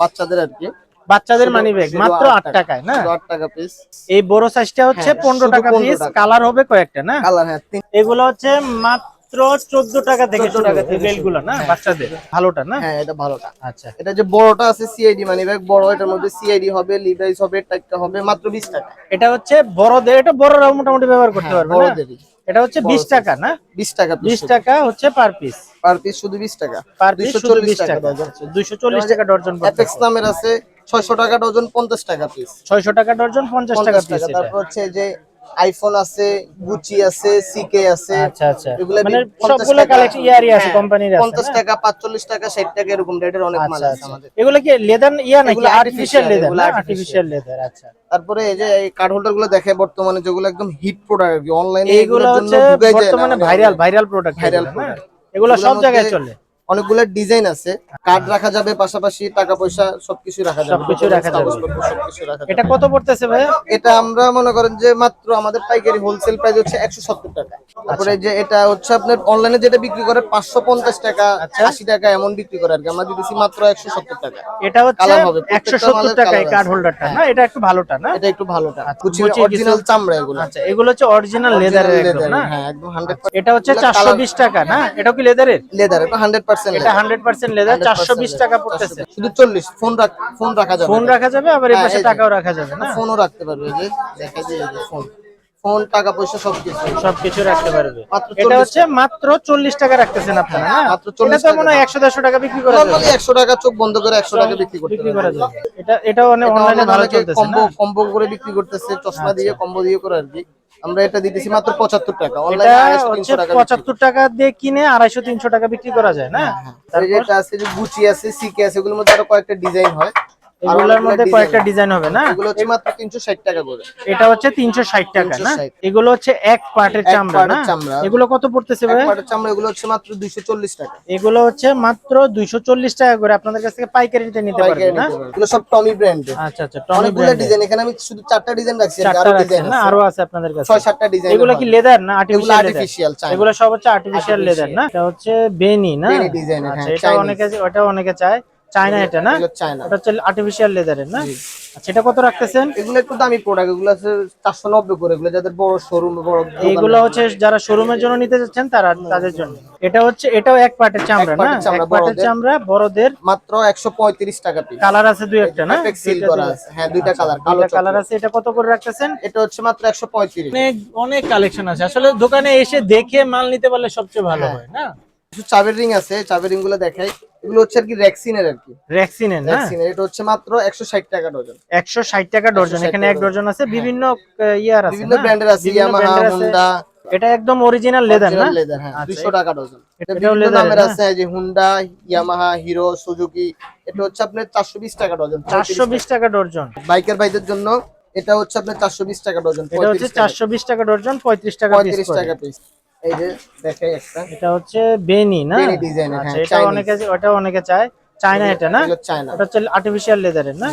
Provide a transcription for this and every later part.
বাচ্চাদের আর কি। বাচ্চাদের মানি ব্যাগ মাত্র আট আট টাকায় না? শুধু আট টাকা পিস এই বড় সাইজটা হচ্ছে হ্যাঁ, পনেরো শুধু টাকা পিস কালার হবে কয়েকটা না? কালার হ্যাঁ এগুলো হচ্ছে মাত্র চোদ্দ টাকা থেকে 14 টাকা থেকে বেলগুলো না? হ্যাঁ। বাচ্চাদের ভালোটা না? হ্যাঁ এটা ভালোটা। আচ্ছা। এটা যে বড়টা আছে সিআইডি মানি ব্যাগ বড় এটার মধ্যে সিআইডি হবে লিভাইস হবে টাইপটা হবে মাত্র বিশ টাকা। এটা হচ্ছে বড়দের এটা বড়রাও মোটামুটি ব্যবহার করতে হ্যাঁ, পারবে না? বড়দেরই। এটা হচ্ছে বিশ টাকা না? বিশ টাকা বিশ টাকা। হচ্ছে পার পিস পার পিস শুধু বিশ টাকা। পার পিস দুইশো শুধু চল্লিশ বিশ টাকা টাকা। ডজন দুইশো চল্লিশ টাকা ডর্জন অ্যাপেক্স নামের আছে ছয়শো টাকা ডজন পঞ্চাশ টাকা পিস ছয়শো টাকা ডর্জন পঞ্চাশ টাকা পঞ্চাশ পিস তারপর হচ্ছে যে আইফোন আছে গুচি আছে সিকে আছে। আচ্ছা আচ্ছা। এগুলা মানে সবগুলো কালেকশন ইয়ারই আছে হ্যাঁ, কোম্পানির আছে পঞ্চাশ? টাকা পাঁচচল্লিশ টাকা ষাট টাকা এরকম রেটের অনেক মাল আচ্ছা আছে আচ্ছা। আমাদের। এগুলো কি লেদার ইয়া নাকি? আর্টিফিশিয়াল লেদার এগুলো আর্টিফিশিয়াল লেদার আচ্ছা। তারপরে এই যে এই কার্ড হোল্ডারগুলো দেখে বর্তমানে যেগুলো একদম হিট প্রোডাক্ট অনলাইনে এইগুলো হচ্ছে বর্তমানে viral viral product viral product। এগুলো সব জায়গায় চলে। অনেকগুলো ডিজাইন আছে। কার্ড রাখা যাবে পাশাপাশি টাকা পয়সা সবকিছু রাখা যাবে। সবকিছু রাখা যাবে। এটা কত পড়তেছে ভাইয়া? এটা আমরা মনে করেন যে মাত্র আমাদের পাইকারি হোলসেল প্রাইস হচ্ছে একশো সত্তর টাকা। তারপরে যে এটা হচ্ছে আপনার অনলাইনে যেটা বিক্রি করে পাঁচশো পঞ্চাশ টাকা আচ্ছা। আশি টাকা এমন বিক্রি করে আর কি। আমরা দিতেছি মাত্র একশো সত্তর টাকা। এটা হচ্ছে Colour হবে, একশো প্রত্যেকটা সত্তর মালের টাকা এই কার্ড হোল্ডারটা না? এটা একটু ভালোটা না? এটা একটু ভালোটা। আচ্ছা, কুচি অরিজিনাল চামড়া এগুলো। আচ্ছা এগুলো হচ্ছে অরিজিনাল লেদারের একদম না? হ্যাঁ একদম হান্ড্রেড এটা হচ্ছে চারশো বিশ টাকা না? এটা কি লেদারের লেদার এটা হান্ড্রেড পার্সেন্ট এটা হান্ড্রেড পার্সেন্ট লেদার চারশো বিশ টাকা পড়তেছে। শুধু চল্লিশ ফোন রাখ ফোন রাখা যাবে। ফোন রাখা যাবে আবার এই হ্যাঁ, পাশে টাকাও রাখা যাবে না? ফোনও রাখতে পারবে যে দেখা যায় ফোন ফোন টাকা পয়সা সবকিছু। সবকিছু রাখতে পারবে। এটা হচ্ছে মাত্র চল্লিশ টাকা রাখতেছেন আপনারা না? মাত্র এটা 40 তো মনে হয় একশো দেড়শো টাকা বিক্রি করা নরমালি টাকা চোখ বন্ধ করে একশো টাকা বিক্রি করতে বিক্রি করা যাবে। এটা অনেক অনলাইনে ভালো চলতেছে কম্বো আচ্ছা। কম্বো করে বিক্রি করতেছে চশমা দিয়ে কম্বো দিয়ে করে আর কি। আমরা এটা দিতেছি মাত্র পঁচাত্তর টাকা। অনলাইনে পঁচাত্তর টাকা দিয়ে কিনে আড়াইশো তিনশো টাকা বিক্রি করা যায় না? আর এটা আছে যে গুচি আছে সিকে আছে এগুলোর মধ্যে আরও কয়েকটা ডিজাইন হয়। এগুলোর মধ্যে কয়েকটা ডিজাইন হবে না? এগুলো হচ্ছে মাত্র তিনশো ষাট টাকা করে। এটা হচ্ছে তিনশো ষাট টাকা না? এগুলো হচ্ছে এক পার্টের চামড়া না? এগুলো কত পড়তেছে ভাই? একবারের চামড়া এগুলো হচ্ছে মাত্র দুইশো চল্লিশ টাকা। এগুলো হচ্ছে মাত্র দুইশো চল্লিশ টাকা করে। আপনাদের কাছ থেকে পাইকারিতে নিতে পারবেন না? এগুলো সব টমি ব্র্যান্ডের আচ্ছা আচ্ছা টনি অনেকগুলো ডিজাইন এখানে আমি শুধু চারটা ডিজাইন রাখছি আর ডিজাইন না? আছে। আরও আছে আপনাদের কাছে। ছয় সাতটা ডিজাইন এগুলো কি লেদার না আর্টিফিশিয়াল এগুলো সব হচ্ছে আর্টিফিশিয়াল লেদার না? এটা হচ্ছে বেনি না? বেনি design এর, আচ্ছা হ্যাঁ, এটা অনেকে ওটা অনেকে চায়। চায়না এটা না? এগুলো চায়না। ওটা হচ্ছে আর্টিফিশিয়াল লেদারের না? আচ্ছা এটা কত রাখতেছেন? এগুলো একটু দামি প্রোডাক্ট এগুলো আছে চারশো নব্বই করে। এগুলো যাদের বড় শোরুম বড় দোকান এইগুলো হচ্ছে যারা শোরুমের জন্য নিতে যাচ্ছেন তারা তাদের জন্য। এটা হচ্ছে এটাও এক পার্টের চামড়া না? চামড়া, এক পার্টের বড়দের। চামড়া বড়দের। মাত্র একশো পঁয়ত্রিশ টাকা পিস কালার আছে দুই একটা না? সিল করা আছে। হ্যাঁ দুইটা কালার কালো কালার আছে। এটা কত করে রাখতেছেন? এটা হচ্ছে মাত্র একশো পঁয়ত্রিশ। অনেক অনেক কালেকশন আছে। আসলে দোকানে এসে দেখে মাল নিতে পারলে সবচেয়ে ভালো হ্যাঁ। হয় না? কিছু চাবের রিং আছে। চাবের রিংগুলো দেখাই। এগুলো হচ্ছে আর কি রেক্সিনের আর কি। রেক্সিনের না? রেক্সিনের এটা হচ্ছে মাত্র একশো ষাট টাকা ডজন। একশো ষাট টাকা ডজন এখানে এক ডজন আছে। বিভিন্ন ইয়ার আছে বিভিন্ন ব্র্যান্ডের আছে ইয়ামাহা। হুন্ডা এটা একদম অরিজিনাল লেদার না? লেদার হ্যাঁ আচ্ছা, দুইশো টাকা ডজন। এটা বিভিন্ন নামের আছে যে হুন্ডা ইয়ামাহা হিরো সুজুকি এটা হচ্ছে আপনার চারশো বিশ টাকা ডজন চারশো বিশ টাকা ডজন। বাইকের ভাইদের জন্য এটা হচ্ছে আপনার চারশো বিশ টাকা ডজন এটা হচ্ছে চারশো বিশ টাকা ডজন পঁয়ত্রিশ টাকা piece পঁয়ত্রিশ করে। টাকা পিস এই যে দেখাই একটা। এটা হচ্ছে বেনি না? বেনি design আচ্ছা হ্যাঁ, এটা অনেকে ওটা অনেকে চায়। চায়না এটা না? চায়না এটা হচ্ছে আর্টিফিশিয়াল লেদারের না?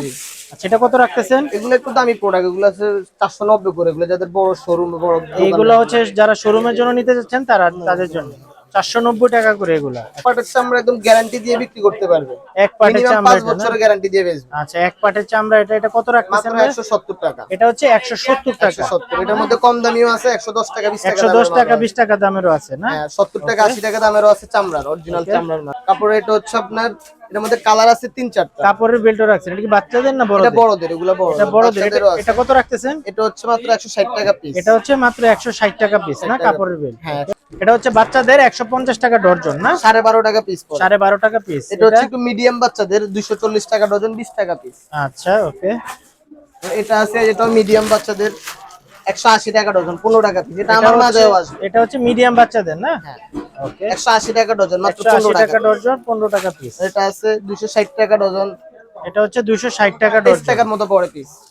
আচ্ছা এটা কত রাখতেছেন? এগুলো একটু দামি প্রোডাক্ট এগুলো আছে চারশো নব্বই করে। এগুলো যাদের বড় শোরুম বড় এগুলো হচ্ছে যারা শোরুমের জন্য নিতে যাচ্ছেন তারা তাদের জন্য। চারশো নব্বই টাকা করে এগুলা। পাটের চামড়া একদম গ্যারান্টি দিয়ে বিক্রি করতে পারবে। এক পাটের চামড়া বছরের গ্যারান্টি দিয়ে বেচবে। আচ্ছা এক পাটের চামড়া এটা এটা কত রাখতেছেন মাত্র টাকা। এটা হচ্ছে একশো সত্তর টাকা। এটার মধ্যে কম দামিও আছে একশো দশ টাকা বিশ টাকা একশো দশ টাকা বিশ টাকা দামেরও আছে না? হ্যাঁ টাকা আশি টাকা দামেরও আছে চামড়ার অরিজিনাল চামড়ার মাল। কাপড় এটা হচ্ছে আপনার মধ্যে কালার আছে তিন চারটা। কাপড়ের বেল্টও রাখছেন এটা কি বাচ্চাদের না এটা বড়দের? বড়দের এগুলো বড় এটা বড়দের এটা- এটা কত রাখতেছেন? এটা হচ্ছে মাত্র একশো ষাট টাকা পিস এটা হচ্ছে মাত্র একশো ষাট টাকা পিস না কাপড়ের বেল্ট? হ্যাঁ। এটা হচ্ছে বাচ্চাদের একশো পঞ্চাশ টাকা ডর্জন না? সাড়ে বারো টাকা পিস পড়ে। সাড়ে বারো টাকা পিস এটা হচ্ছে একটু মিডিয়াম বাচ্চাদের দুইশো চল্লিশ টাকা ডজন বিশ টাকা পিস আচ্ছা ওকে। এটা আছে যেটা মিডিয়াম বাচ্চাদের একশো আশি টাকা ডজন পনেরো টাকা পিস এটা আমার মাঝেও আসবে। এটা হচ্ছে মিডিয়াম বাচ্চাদের না? হ্যাঁ। ওকে। একশো আশি টাকা ডজন মাত্র একশো আশি পনেরো টাকা টাকা ডর্জন পনেরো টাকা পিস এটা আছে দুইশো ষাট টাকা ডজন। এটা হচ্ছে দুইশো ষাট টাকা তেইশ ডর্জন টাকার মতো পড়ে পিস